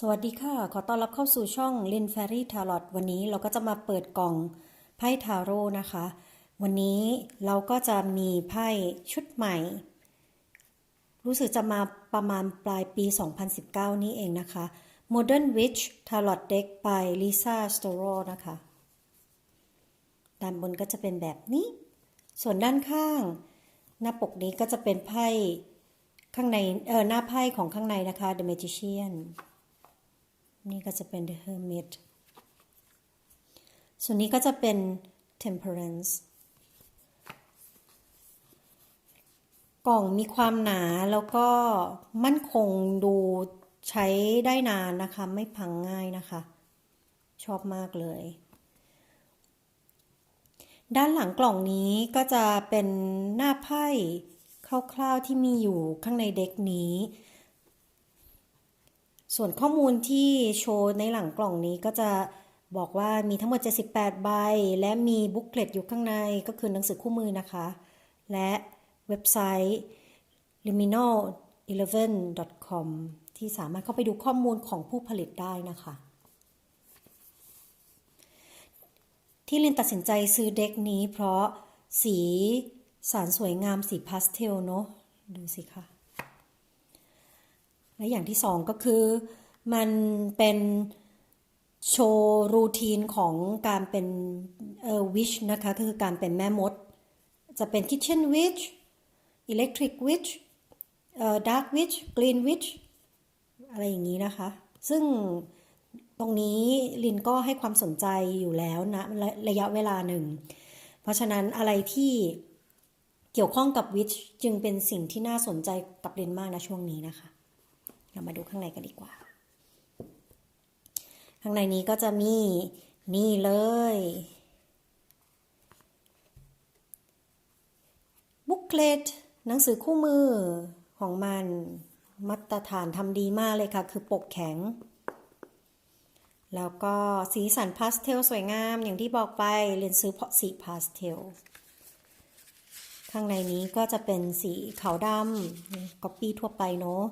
สวัสดีค่ะ ขอต้อนรับเข้าสู่ช่อง Lin Fairy Tarot วันนี้เราก็จะมาเปิดกล่องไพ่ทาโร่นะคะ วันนี้เราก็จะมีไพ่ชุดใหม่ รู้สึกจะมาประมาณปลายปี 2019 นี้เองนะคะ Modern Witch Tarot Deck by Lisa s t o r o นะคะ ด้านบนก็จะเป็นแบบนี้ ส่วนด้านข้าง หน้าปกนี้ก็จะเป็นไพ่ข้างในเออหน้าไพ่ของข้างในนะคะ The Magician นี่ก็จะเป็น The Hermit ส่วนนี้ก็จะเป็น Temperance กล่องมีความหนาแล้วก็มั่นคงดูใช้ได้นานนะคะ ไม่พังง่ายนะคะ ชอบมากเลย ด้านหลังกล่องนี้ก็จะเป็นหน้าไพ่คร่าวๆที่มีอยู่ข้างในเด็กนี้ ส่วนข้อมูลที่โชว์ในหลังกล่องนี้ก็จะบอกว่ามีทั้งหมด 78 ใบ และมีบุ๊กเลตอยู่ข้างในก็คือหนังสือคู่มือนะคะ และเว็บไซต์ liminal11.com ที่สามารถเข้าไปดูข้อมูลของผู้ผลิตได้นะคะ ที่ลินตัดสินใจซื้อเด็กนี้เพราะสีสารสวยงามสีพาสเทลเนาะดูสิคะ และอย่างที่สองก็คือ มันเป็นโชว์รูทีนของการเป็นเอ่อวิชนะคะก็คือการเป็นแม่มด จะเป็น Kitchen Witch Electric Witch เอ่อ Dark Witch Green Witch อะไรอย่างนี้นะคะ ซึ่งตรงนี้ลินก็ให้ความสนใจอยู่แล้วนะระระยะเวลาหนึ่ง เพราะฉะนั้นอะไรที่เกี่ยวข้องกับวิชจึงเป็นสิ่งที่น่าสนใจกับลินมากนะช่วงนี้นะคะ เรามาดูข้างในกันดีกว่า ข้างในนี้ก็จะมีนี่เลย บุ๊กเลตหนังสือคู่มือของมันมาตรฐานทำดีมากเลยค่ะ คือปกแข็ง แล้วก็สีสันพาสเทลสวยงามอย่างที่บอกไปเรียนซื้อเพาะสีพาสเทลข้างในนี้ก็จะเป็นสีขาวดำก๊อปปี้ทั่วไปเนาะ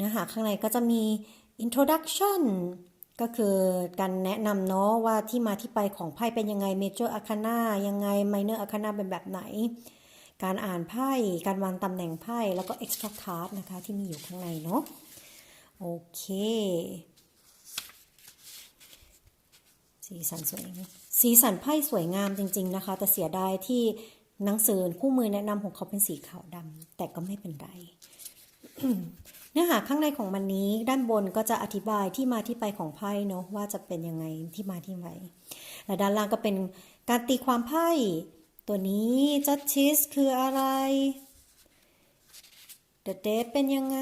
เนื้อหาข้างในก็จะมี introduction ก็คือการแนะนำเนาะว่าที่มาที่ไปของไพ่เป็นยังไง major arcana ยังไง minor arcana เป็นแบบไหน การอ่านไพ่ การวางตำแหน่งไพ่ แล้วก็ extra card นะคะที่มีอยู่ข้างในเนาะ โอเค สีสันสวยสีสันไพ่สวยงามจริง ๆนะคะ แต่เสียดายที่หนังสือคู่มือแนะนำของเขาเป็นสีขาวดำแต่ก็ไม่เป็นไร เนื้อหาข้างในของมันนี้ด้านบนก็จะอธิบายที่มาที่ไปของไพ่เนาะว่าจะเป็นยังไงที่มาที่ไปและด้านล่างก็เป็นการตีความไพ่ตัวนี้ justice คืออะไร the d e a t เป็นยังไง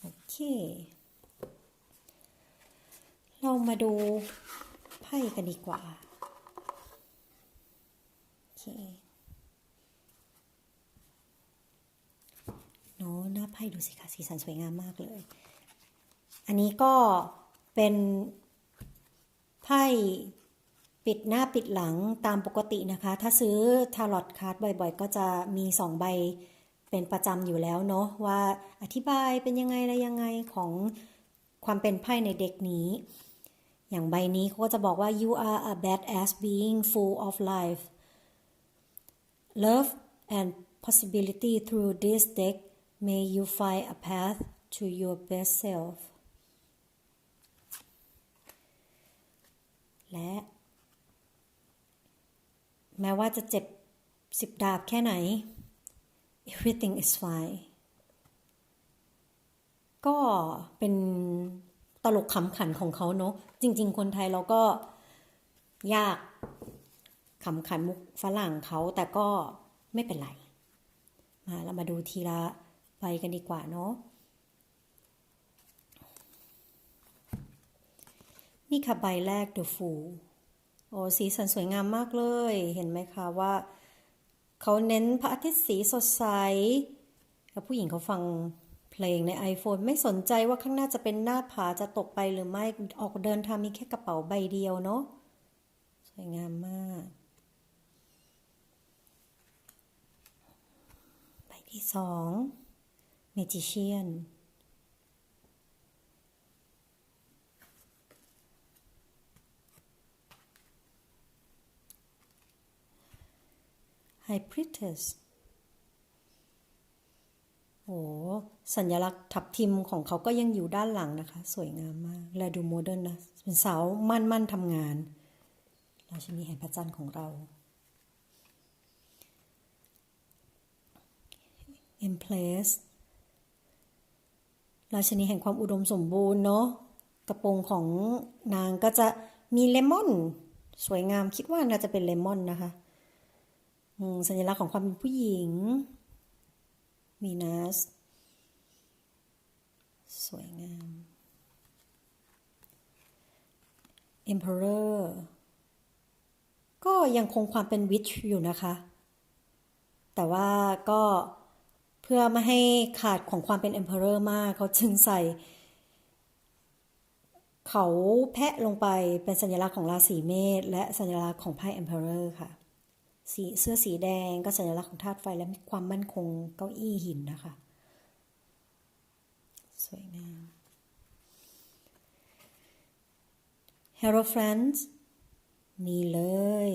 โอเคเรามาดูไพ่กันดีกว่าโอเค นาะหน้าไพ่ดูสิคะสีสันสวยงามมากเลย อันนี้ก็เป็นไพ่ปิดหน้าปิดหลังตามปกตินะคะ ถ้าซื้อทาร์ลอตการ์ดบ่อยๆ ก็จะมีสองใบเป็นประจำอยู่แล้วเนาะว่าอธิบายเป็นยังไงอะไรยังไงของความเป็นไพ่ในเด็กนี้ อย่างใบนี้เขาก็จะบอกว่า you are a badass being full of life love and possibility through this deck may you find a path to your best self และ แม้ว่าจะเจ็บสิบดาบแค่ไหน everything is fine ก็เป็นตลกขำขันของเขาเนาะจริง ๆ คนไทยเราก็ยากขำขันมุกฝรั่งเขาแต่ก็ไม่เป็นไร มาเรามาดูทีละ ใบกันดีกว่าเนาะนี่ค่ะใบแรก The Fool โอ้สีสันสวยงามมากเลย เห็นไหมคะว่า เขาเน้นพระอาทิตย์สีสดใสแล้วผู้หญิงเขาฟังเพลงใน iPhone ไม่สนใจว่าข้างหน้าจะเป็นหน้าผาจะตกไปหรือไม่ออกเดินทางมีแค่กระเป๋าใบเดียวเนาะสวยงามมากใบที่สอง magician ไฮพริเทสโอ้สัญลักษณ์ทับทิมของเขาก็ยังอยู่ด้านหลังนะคะ สวยงามมาก และดูโมเดิร์นนะ เป็นสาวมั่นมั่นทำงาน ราชินีแห่งพระจันทร์ของเรา Empress ราชนีแห่งความอุดมสมบูรณ์เนาะกระโปรงของนางก็จะมีเลมอน สวยงามคิดว่าน่าจะเป็นเลมอนนะคะสัญลักษณ์ของความเป็นผู้หญิงวีนัสสวยงาม Emperor ก็ยังคงความเป็นวิชอยู่นะคะ แต่ว่าก็ เพื่อไม่ให้ขาดของความเป็น Emperor มาก เขาจึงใส่ เขาแพะลงไปเป็นสัญลักษณ์ของราศีเมษและสัญลักษณ์ของไพ่ Emperor ค่ะ สีเสื้อสีแดงก็สัญลักษณ์ของธาตุไฟและมีความมั่นคงเก้าอี้หินนะคะ สวยงาม Hierophant นี่เลย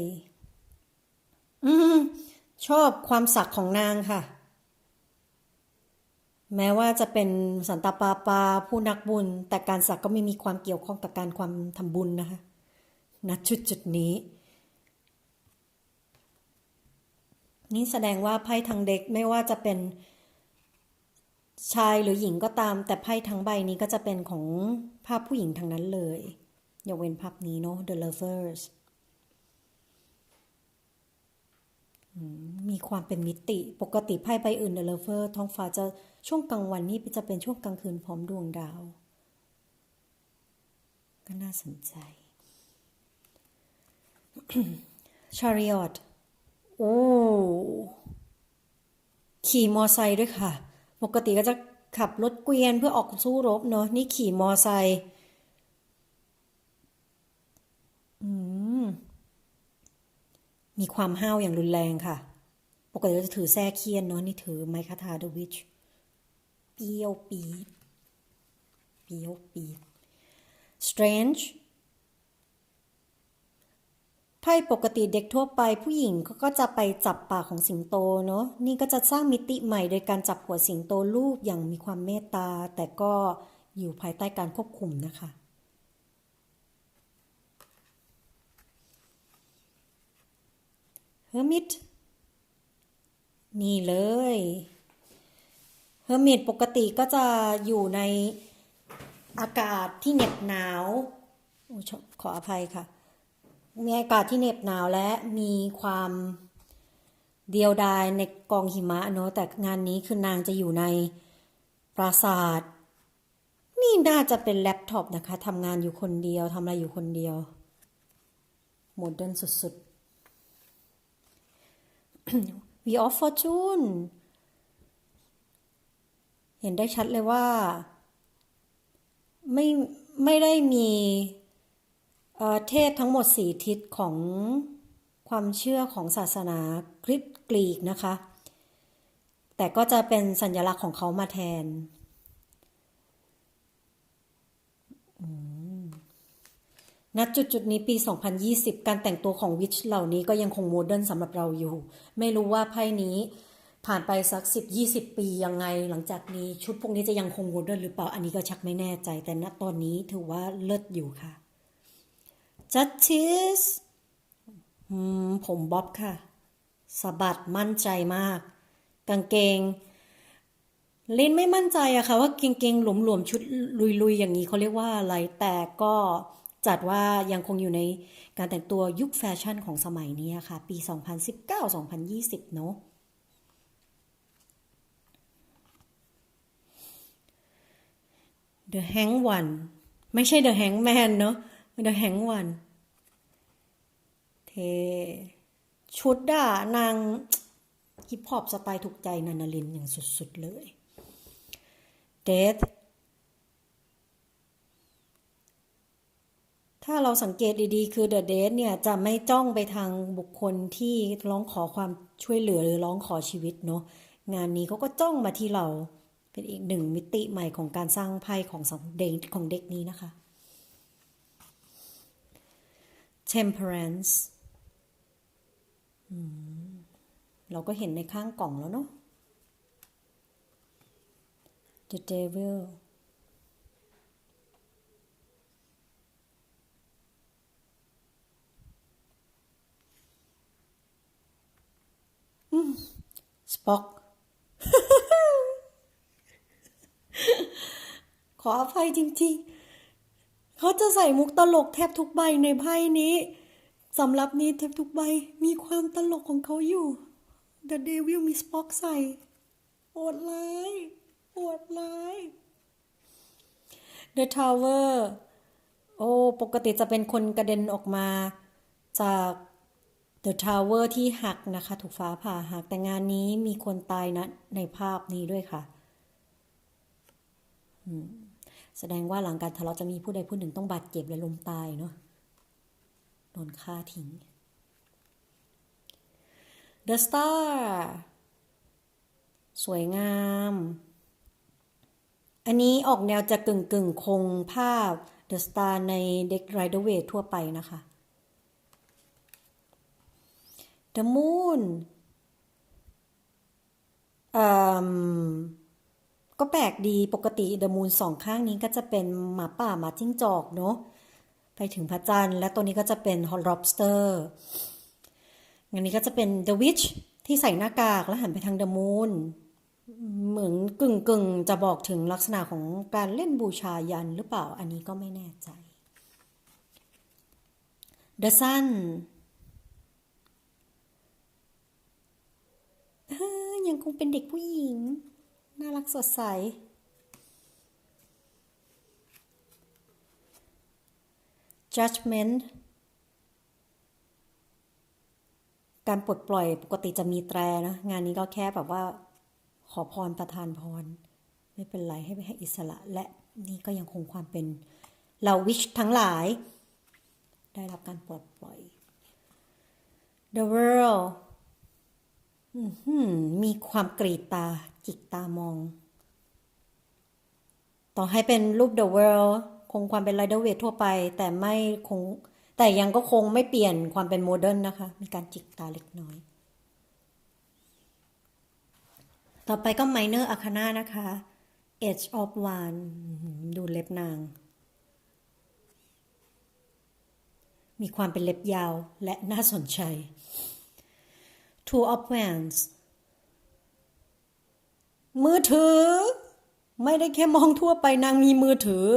อืมชอบความสักของนางค่ะ แม้ว่าจะเป็นสันตาปาปาผู้นักบุญ แต่การสักก็ไม่มีความเกี่ยวข้องกับการความทำบุญนะคะณจุดจุดนี้ นี่แสดงว่าไพ่ทางเด็กไม่ว่าจะเป็นชายหรือหญิงก็ตาม แต่ไพ่ทั้งใบนี้ก็จะเป็นของภาพผู้หญิงทั้งนั้นเลยยกเว้นภาพนี้เนาะ The Lovers มมีความเป็นมิติ ปกติไพ่ใบอื่น The Lover ท้องฟ้าจะ ช่วงกลางวันนี่จะเป็นช่วงกลางคืนพร้อมดวงดาว ก็น่าสนใจ Chariot โอ้ขี่มอไซค์ด้วยค่ะ ปกติก็จะขับรถเกวียนเพื่อออกสู้รบเนาะนี่ขี่มอไซค์มมีความห้าวอย่างรุนแรงค่ะ ปกติเราจะถือแส้เคียนเนาะนี่ถือไมคาทาเดวิช เปียวปีดเปียวปีด strange ไพ่ปกติเด็กทั่วไปผู้หญิงเขาก็จะไปจับปากของสิงโตเนาะนี่ก็จะสร้างมิติใหม่โดยการจับหัวสิงโตรูปอย่างมีความเมตตา แต่ก็อยู่ภายใต้การควบคุมนะคะ Hermit นี่เลย Hermit ปกติก็จะอยู่ในอากาศที่เหน็บหนาวขออภัยค่ะ มีอากาศที่เหน็บหนาวและมีความเดียวดายในกองหิมะเนอะแต่งานนี้คือนางจะอยู่ในปราสาท นี่น่าจะเป็นแล็ปท็อปนะคะทำงานอยู่คนเดียวทำอะไรอยู่คนเดียวโมเดิร์นสุดๆ We of Fortune เห็นได้ชัดเลยว่า ไม่ไม่ได้มีเทพทั้งหมดสี่ทิศของความเชื่อของศาสนาคริสต์กรีกนะคะ แต่ก็จะเป็นสัญลักษณ์ของเขามาแทน ณ จุดจุดนี้ปี 2020 การแต่งตัวของวิชเหล่านี้ก็ยังคงโมเดิร์นสำหรับเราอยู่ ไม่รู้ว่าไพ่นี้ ผ่านไปสัก10-20ปียังไง หลังจากนี้ชุดพวกนี้จะยังคงโมเดิร์นหรือเปล่า อันนี้ก็ชักไม่แน่ใจ แต่ณตอนนี้ถือว่าเลิศอยู่ค่ะ Justice ผมบ๊อบค่ะสะบัดมั่นใจมาก กางเกงลินไม่มั่นใจอะค่ะ ว่าเกงๆหลวมๆชุดลุยๆ อย่างนี้เขาเรียกว่าอะไร แต่ก็จัดว่ายังคงอยู่ในการแต่งตัวยุคแฟชั่นของสมัยนี้ค่ะ ปี 2019-2020 เนอะ The Hang One ไม่ใช่ The Hangman เนอะ The Hang One เทชุดด่านางฮิปฮอปสไตล์ถูกใจนานาลินอย่างสุด ๆ เลย Death ถ้าเราสังเกตดีๆ คือ The Dead เนี่ย จะไม่จ้องไปทางบุคคลที่ร้องขอความช่วยเหลือหรือร้องขอชีวิตเนาะงานนี้เขาก็จ้องมาที่เรา เป็นอีกหนึ่งมิติใหม่ของการสร้างไพ่ของสองเด็กของเด็กนี้นะคะ temperance เราก็เห็นในข้างกล่องแล้วเนาะ the devil สป็อก ขออภัยจริงๆ เขาจะใส่มุกตลกแทบทุกใบในไพ่นี้สำหรับนี้แทบทุกใบมีความตลกของเขาอยู่ The Devil มีสป็อกใส่โอดร้ายโอดร้าย The Tower โอ้ปกติจะเป็นคนกระเด็นออกมาจาก The Tower ที่หักนะคะ ถูกฟ้าผ่าหักแต่งานนี้มีคนตายนะในภาพนี้ด้วยค่ะ แสดงว่าหลังการทะเลาะจะมีผู้ใดผู้หนึ่งต้องบาดเจ็บและล้มตายเนาะโดนฆ่าทิ้ง The Star สวยงาม อันนี้ออกแนวจะกึ่งกึ่งคงภาพ The Star ใน Deck Rider Waite ทั่วไปนะคะ The Moon อ่ม ก็แปลกดีปกติ The Moon สองข้างนี้ก็จะเป็นหมาป่าหมาจิ้งจอกเนาะไปถึงพระจันทร์และตัวนี้ก็จะเป็น Hot Lobster อันนี้ก็จะเป็น The Witch ที่ใส่หน้ากากแล้วหันไปทาง The Moon เหมือนกึ่งกึ่งจะบอกถึงลักษณะของการเล่นบูชายันหรือเปล่าอันนี้ก็ไม่แน่ใจ The Sun ยังคงเป็นเด็กผู้หญิง น่ารักสดใส Judgment การปลดปล่อยปกติจะมีแตรนะ งานนี้ก็แค่แบบว่า ขอพรประทานพร ไม่เป็นไรให้ไปให้อิสระ และนี่ก็ยังคงความเป็นเราวิชทั้งหลาย ได้รับการปลดปล่อย The world มีความกรีดตา จิกตามอง ต่อให้เป็นรูป The World คงความเป็น Rider Waite ทั่วไป แต่ไม่คง แต่ยังก็คงไม่เปลี่ยนความเป็นโมเดิร์นนะคะ มีการจิกตาเล็กน้อย ต่อไปก็ Minor Arcana นะคะ Edge of One ดูเล็บนาง มีความเป็นเล็บยาวและน่าสนใจ Two of Wands มือถือ ไม่ได้แค่มองทั่วไปนางมีมือถือ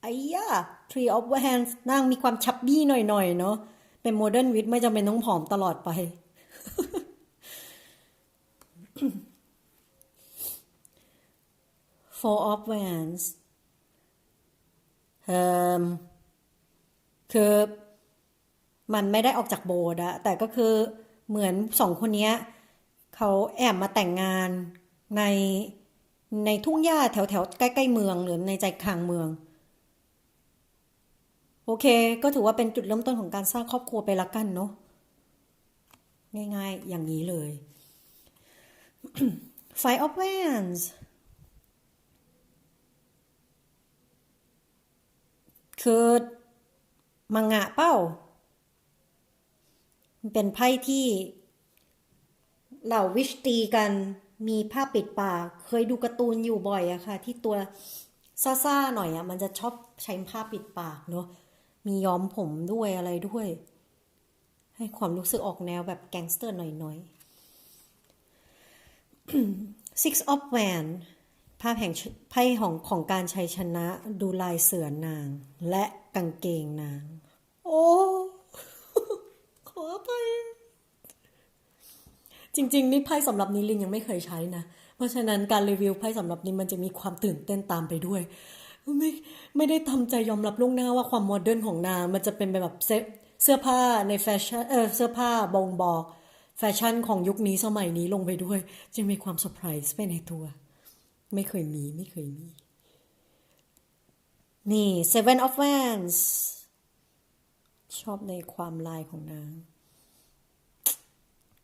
ไอ้ย่า Three of Wands นางมีความชับบี้หน่อยๆเนาะเป็นโมเดิร์นวิทไม่จำเป็นต้องผอมตลอดไป Four of Wands เอ่มคือ มันไม่ได้ออกจากโบสถ์อะแต่ก็คือเหมือนสองคนเนี้ยเขาแอบมาแต่งงานในในทุ่งหญ้าแถวแถวใกล้ๆเมืองหรือในใจกลางเมือง โอเค ก็ถือว่าเป็นจุดเริ่มต้นของการสร้างครอบครัวไปละกันเนาะง่ายๆ อย่างนี้เลย Five of Wands คือมังงะเป้า มันเป็นไพ่ที่ เหล่าวิชตีกันมีผ้าปิดปาก เคยดูการ์ตูนอยู่บ่อยอะค่ะ ที่ตัวซ่าๆหน่อยอะมันจะชอบใช้ผ้าปิดปากเนาะมีย้อมผมด้วยอะไรด้วย ให้ความรู้สึกออกแนวแบบแก๊งสเตอร์หน่อยๆ Six of Wands ภาพแห่งไพ่ของของการชัยชนะดูลายเสือนาง และกางเกงนาง โอ้ ไป จริง ๆ นี่ไพ่สำหรับนีลินยังไม่เคยใช้นะ เพราะฉะนั้นการรีวิวไพ่สำหรับนี้มันจะมีความตื่นเต้นตามไปด้วย ไม่ไม่ได้ทำใจยอมรับล่วงหน้าว่าความโมเดิร์นของนางมันจะเป็นแบบเสื้อเสื้อผ้าในแฟชั่นเออเสื้อผ้าบ่งบอกแฟชั่นของยุคนี้สมัยนี้ลงไปด้วย จะมีความเซอร์ไพรส์ไปในตัว ไม่เคยมีไม่เคยมี นี่ Seven of Wands ชอบในความลายของนาง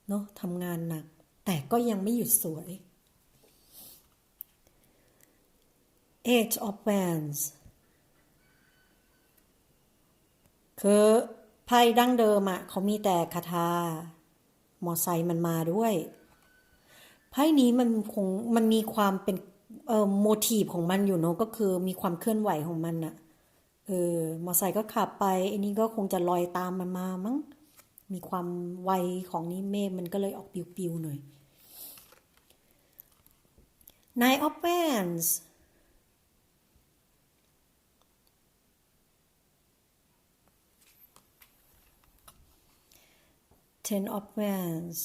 เนาะทำงานหนัก แต่ก็ยังไม่หยุดสวย Eight of Wands คือไพ่ดั้งเดิมอะเขามีแต่คาถา มอไซค์มันมาด้วย ไพ่นี้มันคงมันมีความเป็นเอ่อโมทีฟของมันอยู่เนอะก็คือมีความเคลื่อนไหวของมันอะเออมอไซค์ก็ขับไปอันนี้ก็คงจะลอยตามมันมามั้ง มีความไวของนี้เมฆมันก็เลยออกปิวๆหน่อย Nine of Wands Ten of Wands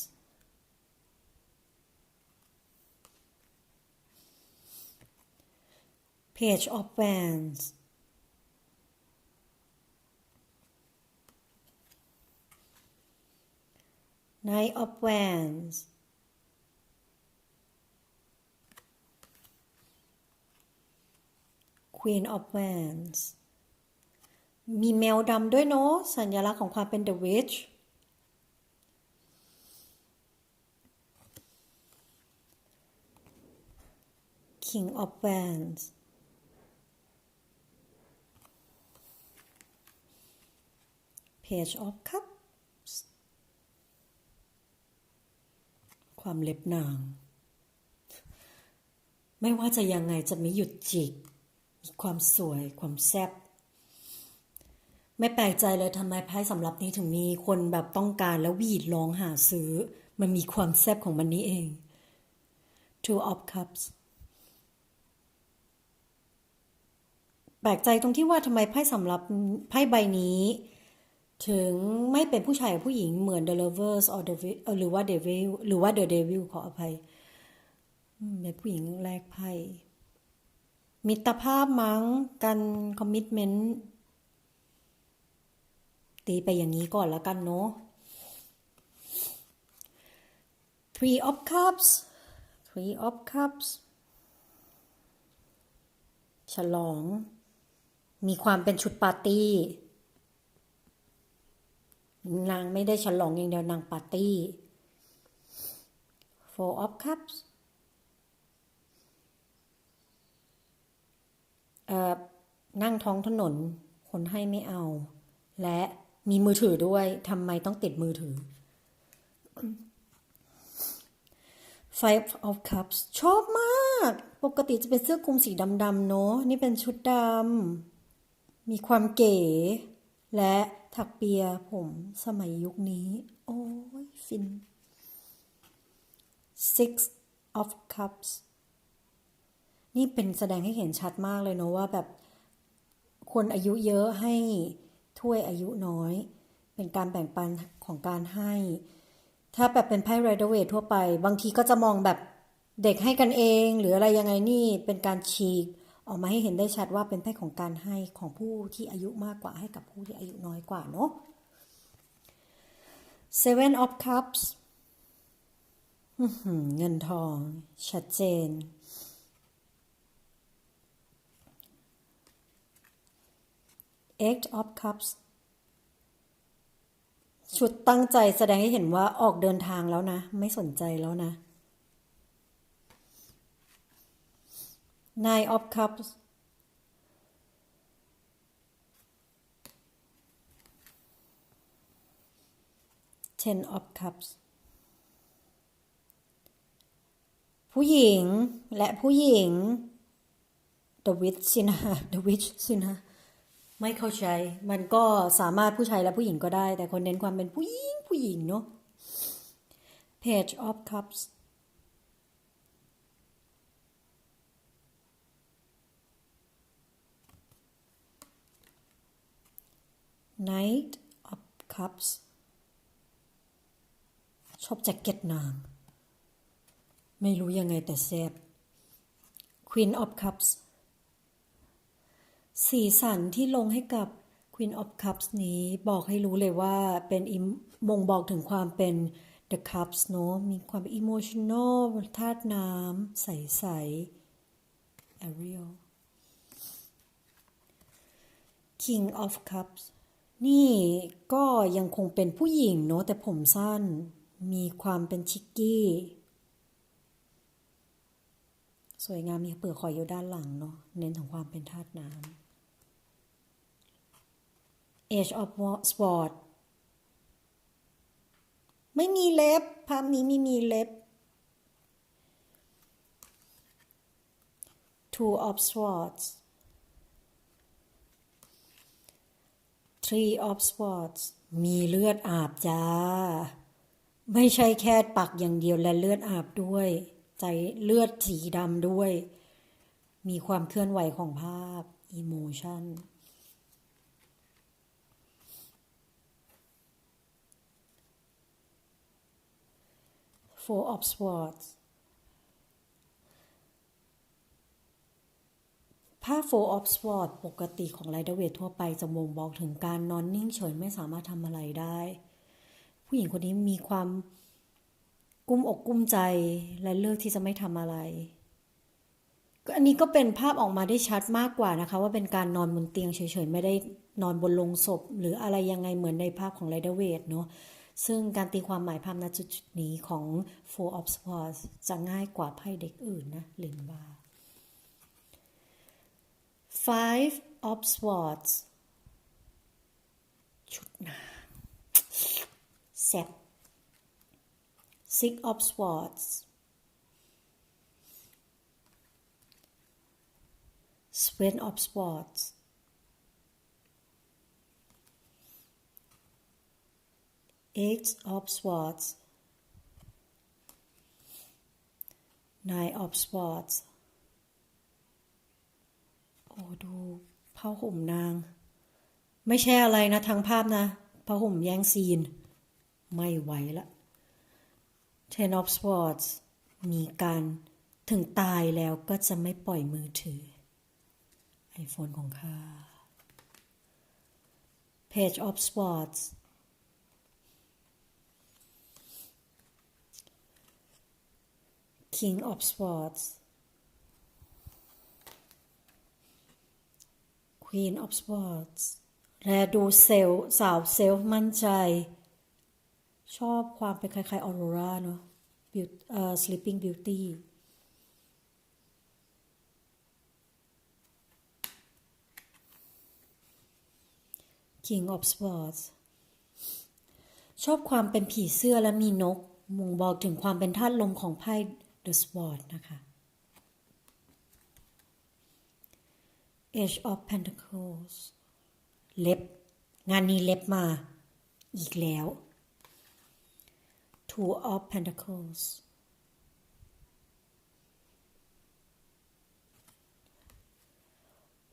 Page of Wands Knight of Wands Queen of Wands มีแมวดำด้วยเนาะสัญลักษณ์ของความเป็น The Witch King of Wands Page of Cups ความเล็บนาง ไม่ว่าจะยังไงจะไม่หยุดจิก มีความสวยความแซ่บไม่แปลกใจเลยทำไมไพ่สำหรับนี้ถึงมีคนแบบต้องการแล้ววีดร้องหาซื้อ มันมีความแซ่บของมันนี้เอง Two of Cups แปลกใจตรงที่ว่าทำไมไพ่สำหรับไพ่ใบนี้ ถึงไม่เป็นผู้ชายกับผู้หญิงเหมือน The Lovers or the หรือว่า Devil หรือว่า The Devil ขออภัยเป็นผู้หญิงแรกไพ่มิตรภาพมั้งกันคอมมิ t เมนต์ตีไปอย่างนี้ก่อนแล้วกันเนาะ Three of Cups Three of Cups ฉลอง มีความเป็นชุดปาร์ตี้ นางไม่ได้ฉลองอย่างเดียวนางปาร์ตี้ Four of Cups เอ่อนั่งท้องถนน คนให้ไม่เอา และมีมือถือด้วยทำไมต้องติดมือถือ Five of Cups ชอบมาก ปกติจะเป็นเสื้อคลุมสีดำๆเนาะนี่เป็นชุดดำ มีความเก๋ และ ถักเปียผมสมัยยุคนี้ โอ้ย ฟิน Six of Cups นี่เป็นแสดงให้เห็นชัดมากเลยเนาะว่าแบบคนอายุเยอะให้ถ้วยอายุน้อย เป็นการแบ่งปันของการให้ ถ้าแบบเป็นไพ่ไรเดอร์เวททั่วไป บางทีก็จะมองแบบเด็กให้กันเอง หรืออะไรยังไงนี่เป็นการฉีก ออกมาให้เห็นได้ชัดว่าเป็นไพ่ของการให้ของผู้ที่อายุมากกว่าให้กับผู้ที่อายุน้อยกว่าเนาะ Seven of Cups เงินทอง ชัดเจน Eight of Cups ชุดตั้งใจแสดงให้เห็นว่าออกเดินทางแล้วนะ ไม่สนใจแล้วนะ Nine of Cups Ten of Cups ผู้หญิงและผู้หญิง The Witch สินะ The Witch สินะ ไม่เข้าใจ มันก็สามารถผู้ชายและผู้หญิงก็ได้ แต่คนเน้นความเป็นผู้หญิง ผู้หญิงเนาะ Page of Cups Knight of Cups ชอบแจ็คเก็ตนาง ไม่รู้ยังไงแต่แซบ Queen of Cups สีสันที่ลงให้กับ Queen of Cups นี้บอกให้รู้เลยว่าเป็นอิมงบอกถึงความเป็น The Cups เนอะมีความเป็น emotional ธาตุน้ำใสๆ Ariel King of Cups นี่ก็ยังคงเป็นผู้หญิงเนอะแต่ผมสั้น มีความเป็นชิกกี้ สวยงามมีเปลือกหอยอยู่ด้านหลังเนาะเน้นถึงความเป็นธาตุน้ำ Age of Sport ไม่มีเล็บ ภาพนี้ไม่มีเล็บ Two of Swords Three of Swords มีเลือดอาบจ้า ไม่ใช่แค่ปักอย่างเดียวและเลือดอาบด้วย ใจเลือดสีดำด้วย มีความเคลื่อนไหวของภาพ Emotion Four of Swords ผ้า Four of sword ปกติของไรเดเวททั่วไปจะบ่งบอกถึงการนอนนิ่งเฉยไม่สามารถทำอะไรได้ ผู้หญิงคนนี้มีความกุ้มอกกุ้มใจและเลือกที่จะไม่ทำอะไรอันนี้ก็เป็นภาพออกมาได้ชัดมากกว่านะคะ ว่าเป็นการนอนบนเตียงเฉยๆ ไม่ได้นอนบนลงศพ หรืออะไรยังไงเหมือนในภาพของไรเดเวทเนาะซึ่งการตีความหมายภาพณจุดนี้ของ Four of Swords จะง่ายกว่าไพ่เด็กอื่นนะลินบา Five of Swords ชุดนางแซ่บ Six of Swords Seven of Swords Eight of Swords Nine of Swords โ อ้ดูผ้าห่มนาง ไม่ใช่อะไรนะทั้งภาพนะผ้าห่มแย่งซีน ไม่ไหวละ Ten of Swords มีการถึงตายแล้วก็จะไม่ปล่อยมือถือ iPhone ของข้า Page of Swords King of Swords Queen of Swords และดูเซลสาวเซลมั่นใจ ชอบความเป็นคล้ายๆออโรราเนาะ Beauty เอ่อ Sleeping Beauty King of Swords ชอบความเป็นผีเสื้อและมีนกม่งบอกถึงความเป็นธาตุลมของไพ่ The Sword นะคะ Age of Pentacles เล็บ งานนี้เล็บมาอีกแล้ว Two of Pentacles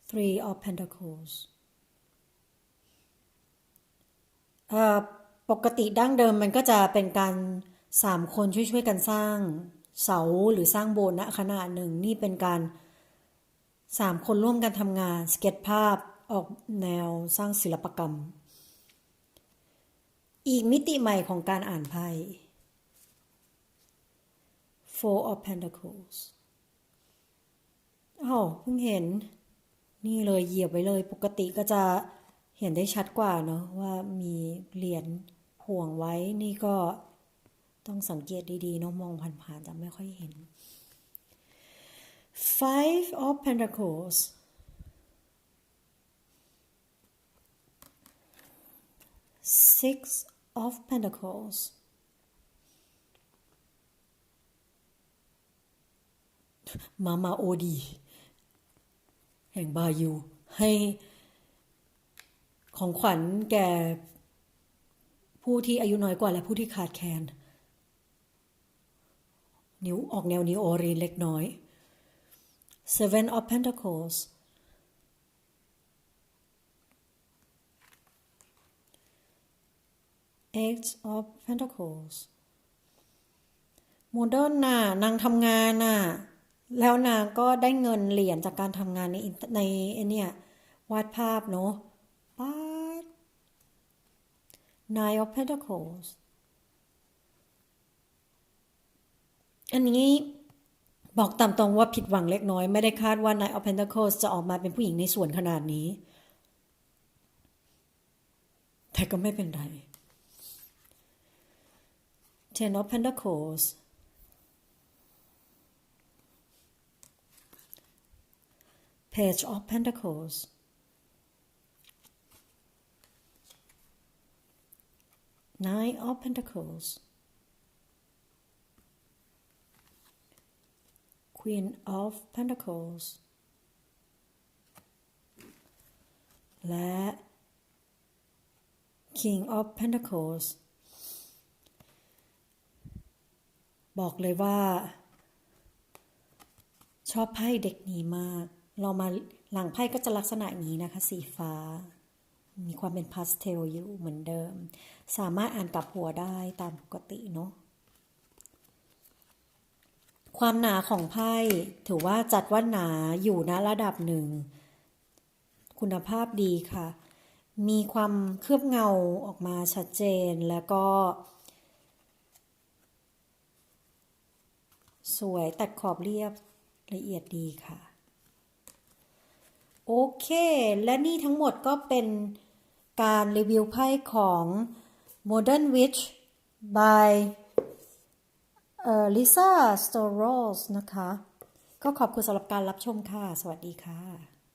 Three of Pentacles ปกติดั้งเดิมมันก็จะเป็นการสามคนช่วยๆกันสร้างเสาหรือสร้างโบสถ์ณขนาดหนึ่งนี่เป็นการ สามคนร่วมกันทำงานสเก็ตภาพออกแนวสร้างศิลปกรรม อีกมิติใหม่ของการอ่านไพ่ Four of Pentacles อ้าวเพิ่งเห็น นี่เลยเหยียบไว้เลย ปกติก็จะเห็นได้ชัดกว่าเนาะว่ามีเหรียญห่วงไว้นี่ก็ต้องสังเกตดีๆเนาะมองผ่านๆจะไม่ค่อยเห็น Five of Pentacles Six of Pentacles มามาโอดีแห่งบายูให้ของขวัญแก่ผู้ที่อายุน้อยกว่าและผู้ที่ขาดแคลนนิ้วออกแนวนิ้วโอรีเล็กน้อย Seven of Pentacles Eight of Pentacles โมเดิร์นน่ะนางทำงานน่ะ แล้วนางก็ได้เงินเหรียญจากการทำงานในในไอเนี่ยวาดภาพเนาะป้าด Nine of Pentacles อันนี้ บอกตามตรงว่าผิดหวังเล็กน้อย ไม่ได้คาดว่า Nine of Pentacles จะออกมาเป็นผู้หญิงในส่วนขนาดนี้ แต่ก็ไม่เป็นไร Ten of Pentacles Page of Pentacles Nine of Pentacles Queen of Pentacles และ King of Pentacles บอกเลยว่า ชอบไพ่เด็กนี้มาก เรามาหลังไพ่ก็จะลักษณะนี้นะคะ สีฟ้า มีความเป็นพาสเทลอยู่เหมือนเดิม สามารถอ่านกลับหัวได้ตามปกติเนาะ ความหนาของไพ่ถือว่าจัดว่าหนาอยู่นะระดับหนึ่ง คุณภาพดีค่ะ มีความเคลือบเงาออกมาชัดเจนแล้วก็ สวยตัดขอบเรียบละเอียดดีค่ะ โอเค และนี่ทั้งหมดก็เป็นการรีวิวไพ่ของ Modern Witch by เอ่อ Lisa Storos นะคะ ก็ขอบคุณสำหรับการรับชมค่ะ สวัสดีค่ะ